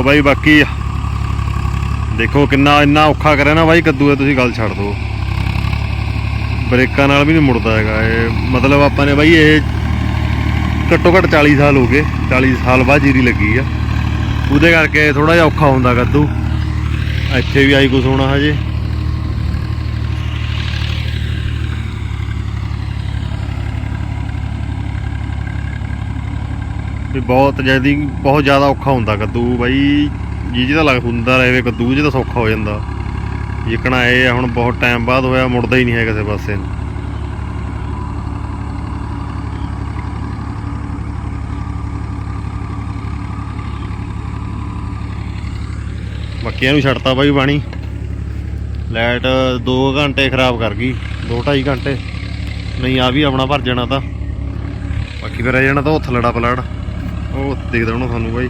ਲੋ ਬਾਈ, ਬਾਕੀ ਦੇਖੋ ਕਿੰਨਾ ਇੰਨਾ ਔਖਾ ਕਰਿਆ ਨਾ ਬਾਈ, ਕੱਦੂ ਹੈ ਤੁਸੀਂ ਗੱਲ ਛੱਡ ਦਿਓ। ਬ੍ਰੇਕਾਂ ਨਾਲ ਵੀ ਨਹੀਂ ਮੁੜਦਾ ਹੈਗਾ ਇਹ। ਮਤਲਬ ਆਪਾਂ ਨੇ ਬਾਈ, ਇਹ ਘੱਟੋ ਘੱਟ 40 ਸਾਲ ਹੋ ਗਏ। 40 ਸਾਲ ਬਾਅਦ ਜੀਰੀ ਲੱਗੀ ਆ। ਉਹਦੇ ਕਰਕੇ ਥੋੜਾ ਜਿਹਾ ਔਖਾ ਹੁੰਦਾ ਕੱਦੂ। ਇੱਥੇ ਵੀ ਆਈ ਕੁਛ ਹੋਣਾ ਹਜੇ। ਵੀ ਬਹੁਤ ਜਿਆਦੀ ਬਹੁਤ ਜ਼ਿਆਦਾ ਔਖਾ ਹੁੰਦਾ ਕੱਦੂ ਬਾਈ। ਜੀ ਜੀ ਲੱਗ ਹੁੰਦਾ ਰਹੇ ਕੱਦੂ ਜੀ ਤਾਂ ਸੌਖਾ ਹੋ ਜਾਂਦਾ। ਜਿਕਣਾ ਇਹ ਆ, ਹੁਣ ਬਹੁਤ ਟਾਈਮ ਬਾਅਦ ਹੋਇਆ, ਮੁੜਦਾ ਹੀ ਨਹੀਂ ਹੈ ਕਿਸੇ ਪਾਸੇ ਨੂੰ। ਮੱਕੀਆਂ ਨੂੰ ਛੱਡਤਾ ਬਾਈ ਪਾਣੀ। ਲਾਈਟ 2 ਘੰਟੇ ਖਰਾਬ ਕਰ ਗਈ 2 2.5 ਘੰਟੇ। ਨਹੀਂ, ਆ ਵੀ ਆਪਣਾ ਭਰ ਜਾਣਾ ਤਾਂ। ਬਾਕੀ ਫਿਰ ਰਹਿ ਜਾਣਾ ਤਾਂ ਉਹ ਲੜਾ ਪਲੜ ਉਹ ਦਿਖਦਾ ਉਹਨੂੰ ਤੁਹਾਨੂੰ ਬਾਈ।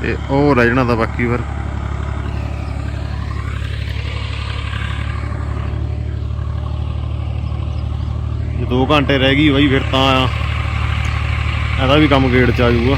ਤੇ ਉਹ ਰਹਿ ਜਾਣਾ ਤਾਂ ਬਾਕੀ ਫਿਰ। ਜੇ 2 ਘੰਟੇ ਰਹਿ ਗਈ ਬਾਈ, ਫਿਰ ਤਾਂ ਇਹਦਾ ਵੀ ਕੰਮ ਗੇੜ ਚ ਆ ਜਾਊਗਾ।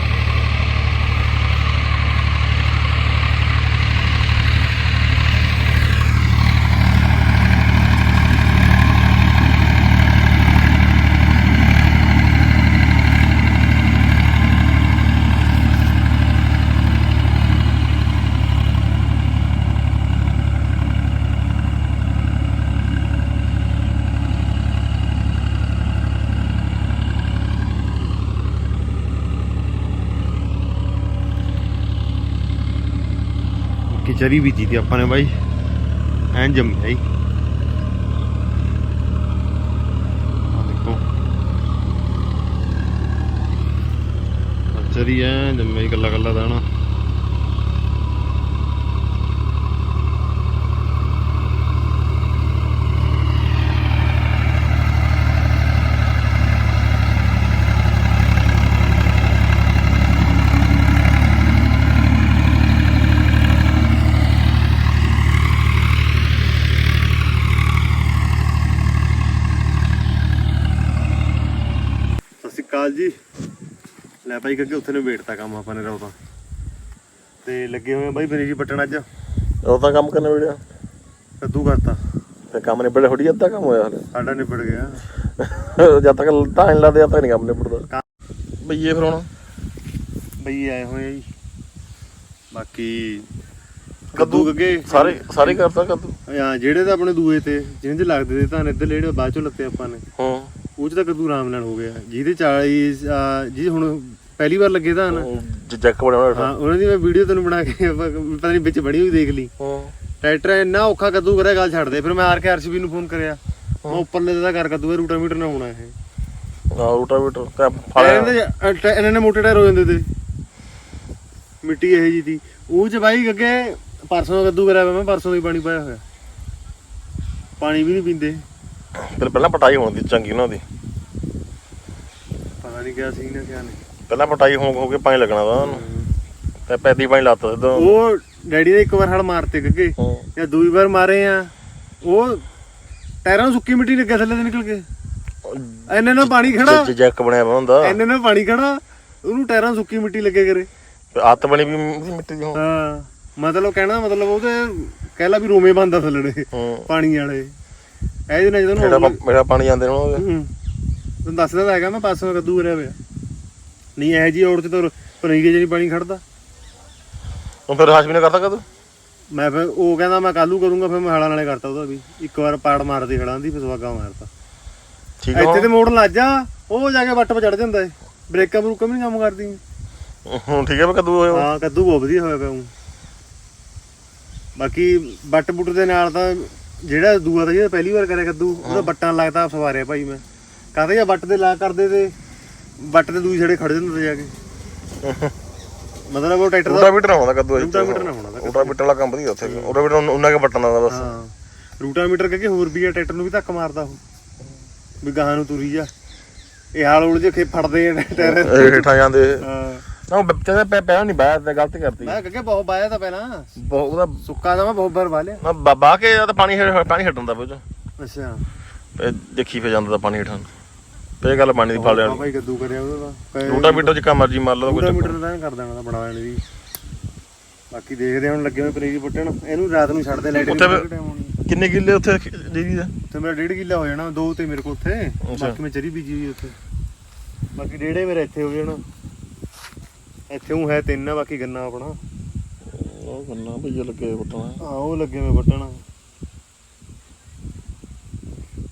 ਕਿਚਰੀ ਬੀਜੀ ਤੀ ਆਪਾਂ ਨੇ ਬਾਈ। ਐਂ ਜੰਮਿਆ ਹੀ ਆ ਚਰੀ ਐ ਜੰਮਿਆ ਹੀ ਕੱਲਾ ਕੱਲਾ ਦਾਣਾ ਸਤਿ ਸ਼੍ਰੀ ਅਕਾਲ ਜੀ ਲੈ ਬਾਈ ਅੱਗੇ ਉੱਥੇ ਨੇ ਵੇਟਤਾ ਕੰਮ ਆਪਾਂ ਨੇ ਰੌਤਾ ਤੇ ਲੱਗੇ ਹੋਏ ਆ ਬਾਈ ਬਰੀਜੀ ਪੱਟਣ ਅੱਜ। ਉਹ ਤਾਂ ਕੰਮ ਕਰਨੇ ਵੀੜਿਆ ਕੱਦੂ ਕਰਤਾ। ਤੇ ਕੰਮ ਨਿਬੜੇ ਥੋੜੀ ਅੱਧਾ ਕੰਮ ਹੋਇਆ ਹਲੇ। ਸਾਡਾ ਨਿਬੜ ਗਿਆ। ਜਦ ਤੱਕ ਟਾਈਮ ਲੱਗਦੇ ਜਦ ਤੱਕ ਨਹੀਂ ਕੰਮ ਨਿਬੜਦਾ। ਬਈਏ ਫਿਰ ਹੁਣ? ਬਈ ਆਏ ਹੋਏ ਆ ਜੀ। ਬਾਕੀ ਕੱਦੂ ਅੱਗੇ। ਸਾਰੇ ਸਾਰੇ ਕਰਤਾ ਕੱਦੂ? ਹਾਂ ਜਿਹੜੇ ਤਾਂ ਆਪਣੇ ਦੂਏ ਤੇ ਜਿਹਨਾਂ ਲੱਗਦੇ ਤੇ ਤਾਂ ਇੱਧਰ ਜਿਹੜੇ ਬਾਅਦ ਚੋਂ ਲੱਤੇ ਆਪਾਂ ਨੇ। ਹਾਂ। ਉਹ ਚ ਤਾਂ ਕੱਦੂ ਆਰਾਮ ਨਾਲ ਹੋ ਗਿਆ। ਜਿਹਦੇ 40 ਆ, ਜਿਹਦੇ ਹੁਣ ਪਹਿਲੀ ਵਾਰ ਲੱਗੇ ਤਾਂ ਨਾ। ਜੱਕ ਬਣਾਉਣਾ ਹਾਂ ਹਾਂ ਉਹਨਾਂ ਦੀ ਮੈਂ ਵੀਡੀਓ ਤੈਨੂੰ ਬਣਾ ਕੇ ਪਤਾ ਨਹੀਂ ਵਿੱਚ ਬਣੀ ਹੋਈ ਦੇਖ ਲਈ। ਹਾਂ। ਟਰੈਕਟਰ ਇੰਨਾ ਔਖਾ ਕੱਦੂ ਕਰਿਆ ਗੱਲ ਛੱਡ ਦੇ। ਫਿਰ ਮੈਂ ਆਰ ਕੇ ਆਰਸੀਬੀ ਨੂੰ ਫੋਨ ਕਰਿਆ। ਮੈਂ ਉੱਪਰਲੇ ਦਾ ਕਰ ਕੱਦੂ ਰੂਟਾ ਮੀਟਰ ਨਾ ਹੋਣਾ ਇਹ। ਆ ਰੋਟਾਵੇਟਰ ਤੇ ਇਹਨਾਂ ਫਾਲਿਆ ਦੇ ਅ, ਟ- ਇਹਨਾਂ ਨੇ ਮੋਟੇ ਟਾਇਰ ਹੋ ਜਾਂਦੇ ਤੇ। ਮਿੱਟੀ ਇਹ ਜੀ ਦੀ। ਉਹ ਚ ਬਾਈ ਅੱਗੇ ਪਰਸੋਂ ਕੱਦੂ ਕਰਿਆ ਮੈਂ ਪਰਸੋਂ ਹੀ ਪਾਣੀ ਪਾਇਆ ਹੋਇਆ। ਪਾਣੀ ਵੀ ਨਹੀਂ ਪੀਂਦੇ। ਪਹਿਲਾਂ ਪਟਾਈ ਹੋਣ ਦੀ ਚੰਗੀ ਉਹਨਾਂ ਦੀ। ਪਤਾ ਨਹੀਂ ਕਿਆ ਸੀ ਨਾ ਕਿਆ ਨਹੀਂ। ਪਹਿਲਾਂ ਪਟਾਈ ਹੋ ਹੋ ਕੇ ਪਾਣੀ ਲੱਗਣਾ ਤਾਂ ਉਹਨੂੰ। ਤੇ ਪੈਦੀ ਪਾਣੀ ਲਾਤਾ ਸਿੱਧਾ ਉਹ ਡੈਡੀ ਨੇ ਇੱਕ ਵਾਰ ਹਲ ਮਾਰਤੇ ਗੱਗੇ ਹਾਂ। ਜਾਂ ਦੂਈ ਵਾਰ ਮਾਰੇ ਆ। ਉਹ ਟਾਇਰਾਂ ਨੂੰ ਸੁੱਕੀ ਮਿੱਟੀ ਲੱਗਿਆ ਥੱਲੇ ਤੇ ਨਿਕਲ ਕੇ। ਐਨੇ ਨਾਲ ਪਾਣੀ ਖੜਾ। ਜ- ਜੱਕ ਬਣਿਆ ਵਾ ਹੁੰਦਾ। ਐਨੇ ਨਾਲ ਪਾਣੀ ਖੜਾ। ਉਹਨੂੰ ਟਾਇਰਾਂ ਨੂੰ ਸੁੱਕੀ ਮਿੱਟੀ ਲੱਗੇ ਕਰੇ। ਅੱਤ ਬਣੀ ਵੀ ਉਹਦੀ ਮਿੱਟੀ ਦੀ ਹਾਂ। ਮਤਲਬ ਕਹਿਣਾ ਮਤਲਬ ਉਹਦੇ ਕਹਿ ਲਾ ਵੀ ਰੋਮੇ ਬੰਦਾ ਥੱਲੜੇ ਹਾਂ। ਪਾਣੀ ਵਾਲੇ। ਇਹਦੇ ਨਾਲ ਜਦੋਂ ਮੇਰਾ ਪਾਣੀ ਜਾਂਦੇ ਨੇ ਉਹਦੇ। ਹੂੰ। ਤੈਨੂੰ ਦੱਸਦਾ ਤਾਂ ਹੈਗਾ ਮੈਂ ਪਾਸੋਂ ਕੱਦੂ ਕਰਿਆ ਹੋਇਆ। ਨਹੀਂ ਇਹ ਜੀ ਔੜ ਤੇ ਤਾਂ ਪਨੀਗੇ ਜਿਹੜੀ ਪਾਣੀ ਖੜਦਾ। ਹੁਣ ਫਿਰ ਹਾਸ਼ਮੀ ਨੇ ਕਰਤਾ ਕਦੋਂ? ਮੈਂ ਫਿਰ ਉਹ ਕਹਿੰਦਾ ਮੈਂ ਕੱਲੂ ਕਰੂੰਗਾ ਫਿਰ ਮੈਂ ਹਲਾਂ ਨਾਲੇ ਕਰਤਾ ਉਹਦਾ ਵੀ। ਇੱਕ ਵਾਰ ਪਾੜ ਮਾਰਦੀ ਹਲਾਂ ਦੀ ਫਿਰ ਸਵਾਗਾ ਮਾਰਤਾ। ਠੀਕ ਹੈ ਇੱਥੇ ਤੇ ਮੋੜ ਲੱਜ ਜਾ ਉਹ ਜਾ ਕੇ ਵੱਟ 'ਤੇ ਚੜ ਜਾਂਦਾ ਏ। ਬ੍ਰੇਕਾਂ ਬਰੂਕਾਂ ਵੀ ਨਹੀਂ ਕੰਮ ਕਰਦੀ। ਹੁਣ ਠੀਕ ਹੈ ਮੈਂ ਕਦੋਂ ਹੋਇਆ ਹਾਂ ਕੱਦੂ ਬਹੁਤ ਵਧੀਆ ਹੋਇਆ ਪਿਆ। ਬਾਕੀ ਬੱਟ ਬੁੱਟ ਦੇ ਨਾਲ ਤਾਂ ਜਿਹੜਾ ਦੂਆ ਤਾਂ ਜਿਹੜਾ ਪਹਿਲੀ ਵਾਰ ਕਰਿਆ ਕੱਦੂ ਉਹਦਾ ਬੱਟਾਂ ਲੱਗਦਾ ਸਵਾਰਿਆ ਭਾਈ ਮੈਂ। ਕਹਿੰਦੇ ਜਾਂ ਬੱਟ ਤੇ ਲਾ ਕਰਦੇ ਤੇ? ਬੱਟ ਤੇ ਦੂਈ ਛੜੇ ਖੜ ਜਾਂਦੇ ਤੇ ਜਾ ਕੇ। ਮਤਲਬ ਉਹ ਟਰੈਕਟਰ ਦਾ ਰੋਟਾਵੀਟਰ ਹੋਣਾ ਕਦੋਂ ਰੂਟਾਵੀਟਰ ਨਾ ਹੋਣਾ ਤਾਂ ਰੋਟਾਵੀਟਰ ਵਾਲਾ ਕੰਮ ਵਧੀਆ ਉੱਥੇ। ਰੋਟਾਵੀਟਰ ਉਹਨਾਂ ਕੇ ਬਟਨ ਦਾ ਬਸ। ਹਾਂ। ਰੂਟਾਮੀਟਰ ਕਰਕੇ ਹੋਰ ਵੀ ਆ ਟਰੈਕਟਰ ਨੂੰ ਵੀ ਧੱਕ ਮਾਰਦਾ ਉਹ। ਵੀ ਗਾਹਾਂ ਨੂੰ ਤੁਰੀ ਜਾ। ਇਹ ਹਾਲ ਉਲ ਜੇ ਖੇ ਫੜਦੇ ਆ ਟਾਇਰ ਹੇਠਾਂ ਜਾਂਦੇ। ਹਾਂ। ਨਾ ਉਹ ਬੱਚੇ ਦਾ ਪੈ ਪਿਆ ਨਹੀਂ ਤੇ ਗਲਤੀ ਕਰਤੀ। ਮੈਂ ਕਹਿੰਦਾ ਬਹੁਤ ਬਾਇਆ ਤਾਂ ਪਹਿਲਾਂ। ਬਹੁਤ ਉਹਦਾ ਸੁੱਕਾ ਦਾ ਮੈਂ ਬਹੁਤ ਵਾਰ ਵਾਲਿਆ ਨਾ ਬਾ- ਬਾਹ ਕੇ ਤਾਂ ਪਾਣੀ ਪਾਣੀ ਹਟਣ ਦਾ ਪੁੱਛ ਅੱਛਾ। ਦੇਖੀ ਫੇ ਜਾਂਦਾ ਤਾਂ ਪਾਣੀ ਹੇਠਾਂ। ਇਹ ਗੱਲ ਪਾਣੀ ਦੀ ਫੜ ਲੈਣੀ ਭਾਈ ਕੱਦੂ ਕਰਿਆ ਉਹਦਾ ਰੋਟਾਵੀਟਰ ਚ ਕੰਮ ਮਰਜ਼ੀ ਮਾਰ ਲਓ ਕੋਈ ਰੂਟਾਮੀਟਰ ਦਾ ਕਰ ਦੇਣਾ ਤਾਂ ਬਣਾ ਲੈਣੀ ਦੀ ਬਾਕੀ ਦੇਖਦੇ ਹਾਂ ਹੁਣ ਲੱਗੇ ਹੋਏ ਪਨੀਰੀ ਪੁੱਟਣ। ਇਹਨੂੰ ਰਾਤ ਨੂੰ ਛੱਡਦੇ ਲਾਈਟ ਉੱਥੇ ਫਿਰ- ਕਿੰਨੇ ਕਿੱਲੇ ਉੱਥੇ ਡੇਰੀ ਦਾ ਤੇ ਮੇਰਾ ਡੇਢ ਕਿੱਲਾ ਹੋ ਜਾਣਾ ਦੋ ਤੇ ਮੇਰੇ ਕੋਲ ਉੱਥੇ। ਅੱਛਾ। ਬਾਕੀ ਮੈਂ ਚਰੀ ਬੀਜੀ ਹੋਈ ਉੱਥੇ। ਬਾਕੀ ਡੇਢੇ ਮੇਰੇ ਇੱਥੇ ਹੋ ਜਾਣਾ। ਇੱਥੇ ਉਹ ਹੈ ਤਿੰਨ ਆ ਬਾਕੀ ਗੰਨਾ ਆਪਣਾ। ਉਹ ਕੰਨਾ ਭਈਆ ਲੱਗੇ ਪੁੱਟਣਾ। ਆ ਉਹ ਲੱਗੇ ਮੈਂ ਵੱਟਣ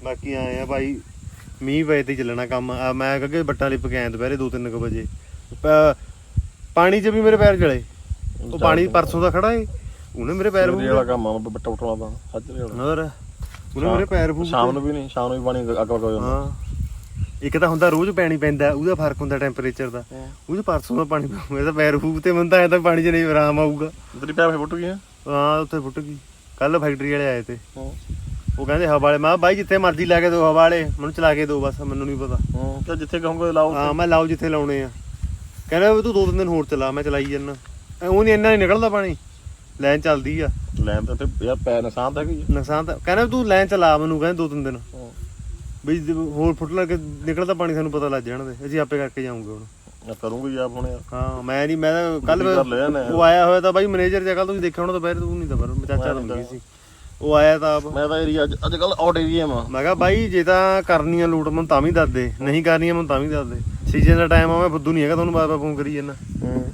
ਬਾਕੀ ਆਏ ਆ ਭਾਈ ਮੀਂਹ ਪਏ ਤੇ ਚੱਲਣਾ ਕੰਮ। ਆ ਮੈਂ ਕਹੇ ਬੱਟਾ ਲਿਪ ਕੇ ਆਇਆ ਦੁਪਹਿਰੇ 2-3 ਵਜੇ। ਪ- ਪਾਣੀ 'ਚ ਵੀ ਮੇਰੇ ਪੈਰ ਜਲੇ ਉਹ ਪਾਣੀ ਪਰਸੋਂ ਦਾ ਖੜਾ ਏ। ਉਹਨੇ ਮੇਰੇ ਪੈਰ ਸਵੇਰੇ ਵਾਲਾ ਕੰਮ ਆ ਬੱਟਾ ਪੁੱਟਣਾ ਤਾਂ ਸੱਜਰੇ ਵਾਲਾ ਹੋਰ? ਉਹਨੇ ਮੇਰੇ ਪੈਰ ਫੂਕ ਸ਼ਾਮ ਨੂੰ ਵੀ ਨਹੀਂ ਸ਼ਾਮ ਨੂੰ ਵੀ ਪਾਣੀ ਅੱਗ ਵਗ ਜਾਂਦਾ। ਹਾਂ। ਇੱਕ ਤਾਂ ਹੁੰਦਾ ਰੋਜ਼ ਪਾਣੀ ਪੈਂਦਾ ਉਹਦਾ ਫ਼ਰਕ ਹੁੰਦਾ ਟੈਂਪਰੇਚਰ ਦਾ। ਉਹਦੇ ਪਰਸੋਂ ਦਾ ਪਾਣੀ ਮੇਰੇ ਤਾਂ ਪੈਰ ਫੂਕ ਤੇ ਮੈਨੂੰ ਤਾਂ ਐ ਤਾਂ ਪਾਣੀ 'ਚ ਨਹੀਂ ਆਰਾਮ ਆਊਗਾ। ਤੇਰੀ ਪੈਪ ਫੁੱਟ ਗਈ ਹਾਂ ਉੱਥੇ ਫੁੱਟ ਗਈ। ਕੱਲ ਫੈਕਟਰੀ ਵਾਲੇ ਆਏ ਤੇ। ਹਾਂ। ਉਹ ਕਹਿੰਦੇ ਹਵਾ ਵਾਲੇ ਮੈਂ ਕਿਹਾ ਬਾਈ ਜਿੱਥੇ ਮਰਜ਼ੀ ਲਾ ਕੇ ਦੋ ਹਵਾ ਵਾਲੇ ਮੈਨੂੰ ਚਲਾ ਕੇ ਦੋ ਬਸ ਮੈਨੂੰ ਨਹੀਂ ਪਤਾ। ਹਾਂ ਤੇ ਜਿੱਥੇ ਕਹੋਗੇ ਲਾਓ ਹਾਂ ਮੈਂ ਲਾਓ ਜਿੱਥੇ ਲਾਉਣੇ ਆ। ਕਹਿੰਦਾ ਵੀ ਤੂੰ ਦੋ ਤਿੰਨ ਦਿਨ ਹੋਰ ਚਲਾ ਮੈਂ ਚਲਾਈ ਜੰਨਾ। ਉਹ ਨਹੀਂ ਇੰਨਾ ਨਹੀਂ ਨਿਕਲਦਾ ਪਾਣੀ। ਲਾਈਨ ਚੱਲਦੀ ਆ। ਲੈਣ ਤੇ ਤੇ ਯਾਰ ਪੈਰ ਨਿਸ਼ਾਨ ਤਾਂ ਹੈਗੀ ਨੁਕਸਾਨ ਤਾਂ ਕਹਿੰਦਾ ਵੀ ਤੂੰ ਲਾਈਨ ਚਲਾ ਮੈਨੂੰ ਕਹਿੰਦੇ ਦੋ ਤਿੰਨ ਦਿਨ। ਵੀ ਜੇ ਹੋਰ ਫੁੱਟ ਲੱਗ ਕੇ ਨਿਕਲਦਾ ਪਾਣੀ ਸਾਨੂੰ ਪਤਾ ਲੱਗ ਜਾਣ ਦੇ। ਅਸੀਂ ਆਪੇ ਕਰਕੇ ਜਾਊਂਗੇ ਹੁਣ। ਮੈਂ ਕਰੂੰਗੀ ਆਪ ਹੁਣ। ਯਾਰ ਹਾਂ ਮੈਂ ਨਹੀਂ ਮੈਂ ਕੱਲ ਕਰ ਲਿਆ ਨਾ। ਉਹ ਆਇਆ ਹੋਇਆ ਤਾਂ ਬਾਈ ਮੈਨੇਜਰ ਜਗ੍ਹਾ ਤੁਸੀਂ ਦੇਖਿਆ ਹੋਣਾ ਦੁਪਹਿਰ ਤੂੰ ਨਹੀਂ ਤਾਂ ਪਰ ਚਾਚਾ ਤਾਂ ਮਿਲੀ ਸੀ। ਉਹ ਆਇਆ ਤਾਂ ਆਪ। ਮੈਂ ਤਾਂ ਏਰੀਆ ਅੱਜ ਅੱਜ ਕੱਲ ਆਊਟ ਏਰੀਆ ਮਾ। ਮੈਂ ਕਿਹਾ ਬਾਈ ਜੇ ਤਾਂ ਕਰਨੀ ਆ ਲੂਟ ਮੈਨੂੰ ਤਾਂ ਵੀ ਦੱਸ ਦੇ। ਨਹੀਂ ਕਰਨੀ ਆ ਮੈਨੂੰ ਤਾਂ ਵੀ ਦੱਸ ਦੇ। ਸੀਜ਼ਨ ਦਾ ਟਾਈਮ ਆ ਮੈਂ ਫੁੱਦੂ ਨਹੀਂ ਹੈਗਾ ਤੁਹਾਨੂੰ ਬਾਰ ਬਾਰ ਫੋਨ ਕਰੀ ਜਾਂਦਾ। ਹੂੰ।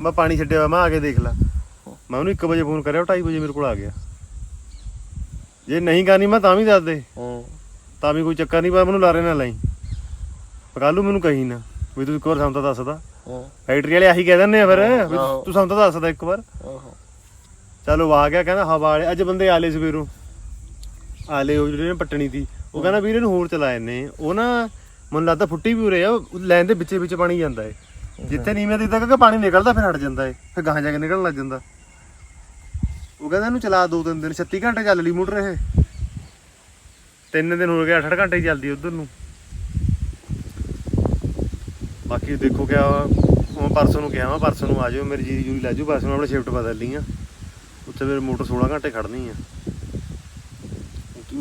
ਮੈਂ ਪਾਣੀ ਛੱਡਿਆ ਹੋਇਆ ਮੈਂ ਆ ਕੇ ਦੇਖ ਲਾ। ਮੈਂ ਉਹਨੂੰ 1 ਵਜੇ ਫੋਨ ਕਰਿਆ ਉਹ 2:30 ਵਜੇ ਮੇਰੇ ਕੋਲ ਆ ਗਿਆ। ਜੇ ਨਹੀਂ ਕਰਨੀ ਮੈਂ ਤਾਂ ਵੀ ਦੱਸ ਦੇ। ਹੂੰ। ਤਾਂ ਵੀ ਕੋਈ ਚੱਕਰ ਨਹੀਂ ਪਾ ਮੈਨੂੰ ਲਾਰੇ ਨਾ ਲਾਈ। ਨੂੰ ਮੈਨੂੰ ਕਹੀ ਨਾ ਵੀ ਤੂੰ ਇੱਕ ਵਾਰ ਸਾਨੂੰ ਤਾਂ ਦੱਸਦਾ ਹਾਂ। ਫੈਕਟਰੀ ਵਾਲੇ ਆਹੀ ਕਹਿ ਦਿੰਦੇ ਆ ਫਿਰ। ਤੂੰ ਸਾਨੂੰ ਤਾਂ ਦੱਸਦਾ ਇੱਕ ਵਾਰ। ਆਹੋ। ਚਲੋ ਆ ਗਿਆ, ਕਹਿੰਦਾ ਹਵਾ ਵਾਲੇ, ਅੱਜ ਬੰਦੇ ਆਲੇ ਸਵੇਰੋਂ ਆਲੇ ਉਹ ਜਿਹੜੇ ਨੇ ਪੱਟਣੀ ਸੀ। ਉਹ ਕਹਿੰਦਾ ਵੀਰ ਇਹਨੂੰ ਹੋਰ ਚਲਾ ਨੇ ਉਹ ਨਾ, ਮੈਨੂੰ ਲੱਗਦਾ ਫੁੱਟੀ ਵੀ ਉਰੇ ਆ, ਉਹ ਦੇ ਵਿੱਚੇ ਵਿੱਚ ਪਾਣੀ ਜਾਂਦਾ ਏ। ਜਿੱਥੇ ਨੀਵੇਂ ਦੀ ਤੱਕ ਪਾਣੀ ਨਿਕਲਦਾ, ਫਿਰ ਹਟ ਜਾਂਦਾ ਏ। ਫਿਰ ਗਾਹਾਂ ਜਾ ਕੇ ਨਿਕਲਣ ਲੱਗ ਜਾਂਦਾ। ਉਹ ਕਹਿੰਦਾ ਇਹਨੂੰ ਚਲਾ ਦੋ ਤਿੰਨ ਦਿਨ 36 ਘੰਟੇ ਚੱਲ ਲਈ ਮੋਟਰ ਇਹ। ਤਿੰਨ ਦਿਨ ਹੋ ਗਏ 8-8 ਘੰਟੇ ਚੱਲਦੀ ਉਧਰ ਨੂੰ। ਬਾਕੀ ਦੇਖੋ ਕਿਆ ਮੈਂ ਪਰਸੋਂ ਨੂੰ ਕਿਹਾ ਮੈਂ ਪਰਸੋਂ ਨੂੰ ਆ ਜਾਓ ਮੇਰੀ ਜੀਰੀ ਜੂਰੀ ਲੈ ਜਾਓ ਪਰਸੋਂ ਮੈਂ ਆਪਣੀ ਸ਼ਿਫਟ ਬਦਲ ਲਈ ਆ ਉੱਥੇ ਫਿਰ ਮੋਟਰ 16 ਘੰਟੇ ਖੜਨੀ ਆ।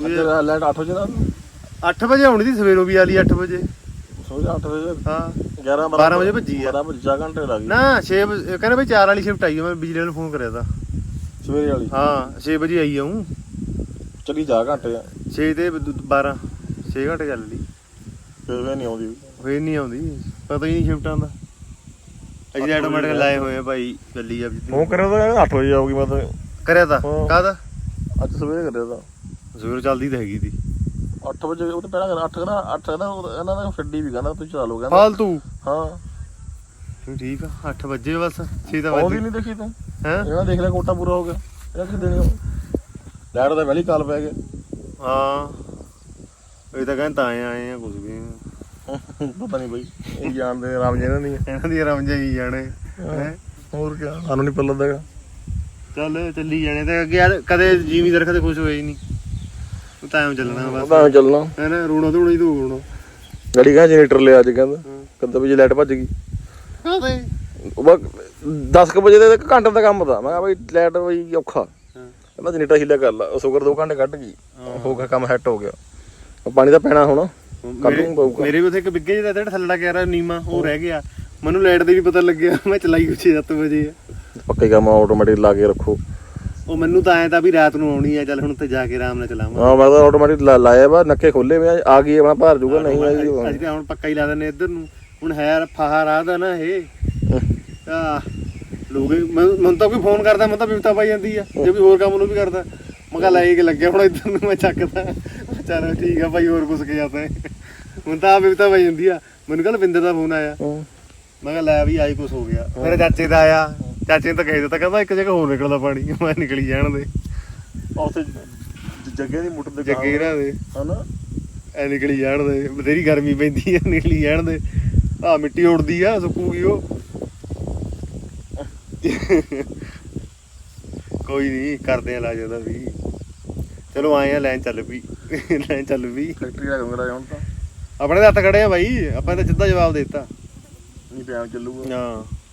ਅੱਜ ਲੈਟ 8 ਵਜੇ ਦਾ 8 ਵਜੇ ਆਉਣੀ ਸੀ ਸਵੇਰੋਂ ਵੀ ਆਲੀ 8 ਵਜੇ। ਸੋਚ 8 ਵਜੇ। ਹਾਂ। 11 12 ਵਜੇ ਭੱਜੀ ਆ। 12 ਵਜੇ 4 ਘੰਟੇ ਲੱਗ ਗਏ। ਨਾ 6 ਕਹਿੰਦੇ ਬਈ 4 ਵਾਲੀ ਸ਼ਿਫਟ ਆਈ ਆ ਮੈਂ ਬਿਜਲੀ ਵਾਲੇ ਨੂੰ ਫੋਨ ਕਰਿਆ ਤਾਂ। ਸਵੇਰੇ ਵਾਲੀ? ਹਾਂ 6 ਵਜੇ ਆਈ ਆਉਂ ਚਲੀ ਜਾ ਘੰਟੇ। ਆ 6 ਤੇ 12 6 ਘੰਟੇ ਚੱਲ ਲਈ ਫਿਰ ਵੀ ਨਹੀਂ ਆਉਂਦੀ। ਫੇਰ ਨਹੀਂ ਆਉਂਦੀ। ਪਤਾ ਹੀ ਨਹੀਂ ਸ਼ਿਫਟਾਂ ਦਾ। ਅਜੇ ਆਟੋਮੈਟਿਕ ਲਾਏ ਹੋਏ ਆ ਭਾਈ ਚੱਲੀ ਆ ਫੋਨ ਕਰਿਆ ਤਾਂ 8 ਵਜੇ ਆਊਗੀ ਮੈਂ ਤਾਂ ਕਰਿਆ ਤਾਂ? ਹਾਂ। ਕਾਹਦਾ? ਅੱਜ ਸਵੇਰੇ ਕਰਿਆ ਤਾਂ। ਸਵੇਰ ਚੱਲਦੀ ਤਾਂ ਹੈਗੀ ਦੀ। 8 ਵਜੇ ਉਹ ਤਾਂ ਪਹਿਲਾਂ 8 ਕਹਿੰਦਾ 8 ਕਹਿੰਦਾ ਉਹ- ਇਹਨਾਂ ਦਾ ਛੱਡੀ ਵੀ ਕਹਿੰਦਾ ਤੁਸੀਂ ਚਲਾ ਲਓ ਕਹਿੰਦਾ। ਫਾਲਤੂ? ਹਾਂ। ਫਿਰ ਠੀਕ ਆ 8 ਵਜੇ ਬਸ 6 ਤਾਂ ਆਉਂਦੀ ਵਜੇ ਨਹੀਂ ਦੇਖੀ ਤੂੰ? ਹੈ? ਇਹਨਾਂ ਦੇਖ ਲਿਆ ਕੋਟਾ ਪੂਰਾ ਹੋ ਗਿਆ। ਇਹਨਾਂ ਕਿ ਦੇਣੀ ਲੈਟ ਦਾ ਵੈਲੀ ਕਾਲ ਪੈ ਗਿਆ। ਹਾਂ। ਇਹ ਤਾਂ ਕਹਿੰਦਾ ਆਏ ਆਏ ਆ ਕੁਝ ਵੀ। ਪਤਾ ਨਹੀਂ ਬਈ ਇਹ ਜਾਣਦੇ ਰਾਮ ਜੀ ਇਹਨਾਂ ਦੀ। ਇਹਨਾਂ ਦੀ ਰਮਜਾਂ ਹੀ ਜਾਣੇ। ਹੈਂ। ਹੋਰ ਕੀ ਸਾਨੂੰ ਨਹੀਂ ਪਤਾ ਲੱਗਦਾ। ਚੱਲ ਚੱਲੀ ਜਾਣੇ ਤੇ ਅੱਗੇ ਯਾਰ ਕਦੇ ਜੀਵੀ ਦਰ ਕਦੇ ਕੁਝ ਹੋਇਆ ਹੀ ਨਹੀਂ। ਉਹ ਤਾਂ ਐਵੇਂ ਚੱਲਣਾ ਬਸ। ਉਹਦਾ ਚੱਲਣਾ। ਹੈ ਨਾ ਰੋਣਾ ਧੋਣਾ ਹੀ ਤੂੰ ਰੋਣਾ। ਗੜੀ ਕਹਿੰਦਾ ਜਨਰੇਟਰ ਲਿਆ ਅੱਜ ਕਹਿੰਦਾ ਕਹਿੰਦਾ ਵੀ ਜੇ ਲਾਈਟ ਭੱਜ ਗਈ। ਕਾਹਦੇ ਉਹ ਬਾ 10 ਵਜੇ ਦੇ ਇੱਕ ਘੰਟੇ ਦਾ ਕੰਮ ਤਾਂ ਮੈਂ ਕਿਹਾ ਬਈ ਲਾਈਟ ਬਈ ਔਖਾ। ਕਹਿੰਦਾ ਜਨਰੇਟਰ ਹਿੱਲਿਆ ਕਰ ਲਾ। ਸ਼ੁਕਰ 2 ਘੰਟੇ ਕੱਢ ਗਈ। ਹੋ। ਗਿਆ ਕੰਮ ਸੈੱਟ ਹੋ ਗਿਆ। ਪਾਣੀ ਤਾਂ ਪੈਣਾ ਹੁਣ। ਕੱਢ ਪਊਗਾ ਮੇਰੇ ਵੀ ਉੱਥੇ ਇੱਕ ਬਿੱਗੇ ਜਿਹਦਾ ਜਿਹੜਾ ਥੱਲੜਾ ਕਹਿ ਰਿਹਾ ਨੀਮਾ। ਉਹ ਰਹਿ ਗਿਆ। ਮੈਨੂੰ ਲਾਈਟ ਦੇ ਵੀ ਪਤਾ ਲੱਗਿਆ। ਮੈਂ ਚਲਾਈ ਉੱਚੇ 7 ਵਜੇ। ਆ ਪੱਕੇ ਕੰਮ ਆਟੋਮੈਟਿਕ ਲਾ ਕੇ ਰੱਖੋ। ਉਹ ਮੈਨੂੰ ਤਾਂ ਐ ਤਾਂ ਵੀ ਰਾਤ ਨੂੰ ਆਉਣੀ ਆ ਚੱਲ ਹੁਣ ਉੱਥੇ ਜਾ ਕੇ ਆਰਾਮ ਨਾਲ ਚਲਾਵਾਂ ਹਾਂ ਮੈਂ ਤਾਂ ਆਟੋਮੈਟਿਕ ਲਾਇਆ ਵਾ ਨੱਕੇ ਖੋਲੇ ਵੇ ਆ ਗਈ ਆਪਣਾ ਭਰ ਜੂਗਾ ਨਹੀਂ ਆਈ ਅਸੀਂ ਤਾਂ ਹੁਣ ਪੱਕਾ ਹੀ ਲਾ ਦਿੰਨੇ ਇੱਧਰ ਨੂੰ। ਹੁਣ ਹੈ ਫਾਹਾ ਰਾਹ ਦਾ ਨਾ ਇਹ। ਆ ਲੋਕ ਮੈਨੂੰ ਤਾਂ ਕੋਈ ਫੋਨ ਕਰਦਾ ਮੈਂ ਤਾਂ ਬਿਪਤਾ ਪਾਈ ਜਾਂਦੀ ਆ ਜੇ ਵੀ ਹੋਰ ਕੰਮ ਨੂੰ ਵੀ ਕਰਦਾ। ਮੈਂ ਕਿਹਾ ਲਾਏ ਕੇ ਲੱਗਿਆ ਹੁਣ ਇੱਧਰ ਨੂੰ ਮੈਂ ਚੱਕਦਾ। ਚੱਲ ਠੀਕ ਆ ਭਾਈ ਹੋਰ ਕੁਛ ਕੇ ਜਾਂਦਾ ਹੁਣ ਤਾਂ ਬਿਪਤਾ ਪਾਈ ਜਾਂਦੀ ਆ। ਮੈਨੂੰ ਕੱਲ ਵਿੰਦਰ ਦਾ ਫੋਨ ਆਇਆ। ਮੈਂ ਕਿਹਾ ਲੈ ਵੀ ਆਈ ਕੁਛ ਹੋ ਗਿਆ। ਫਿਰ ਚਾਚੇ ਦਾ ਆਇਆ। ਚਾਚੇ ਨੇ ਤਾਂ ਕਹਿ ਦਿੱਤਾ ਕਹਿੰਦਾ ਇੱਕ ਜਗ੍ਹਾ ਹੋਰ ਨਿਕਲਦਾ ਪਾਣੀ ਮੈਂ ਨਿਕਲੀ ਜਾਣ ਦੇ। ਉੱਥੇ ਜੱਗੇ ਦੀ ਮੋਟਰ ਦੇ ਜੱਗੇ ਇਹਨਾਂ ਦੇ। ਹਨਾ? ਐ ਨਿਕਲੀ ਜਾਣ ਦੇ ਬਥੇਰੀ ਗਰਮੀ ਪੈਂਦੀ ਐ ਨਿਕਲੀ ਜਾਣ ਦੇ। ਆ ਮਿੱਟੀ ਉੜਦੀ ਆ ਸੁੱਕੂਗੀ ਉਹ। ਕੋਈ ਨਹੀਂ ਕਰਦੇ ਆ ਲਾਜ ਉਹਦਾ ਵੀ। ਚਲੋ ਆਏ ਆ ਲਾਈਨ ਚੱਲ ਪਈ। ਲਾਈਨ ਚੱਲ ਪਈ। ਫੈਕਟਰੀ ਦਾ ਕੰਮ ਕਰਾਇਆ ਹੁਣ ਤਾਂ। ਆਪਣੇ ਦੇ ਹੱਥ ਖੜੇ ਆ ਬਾਈ ਆਪਾਂ ਤਾਂ ਸਿੱਧਾ ਜਵਾਬ ਦੇ ਦਿੱਤਾ। ਨਹੀਂ ਪਿਆਰ ਚੱਲੂਗਾ। ਹਾਂ।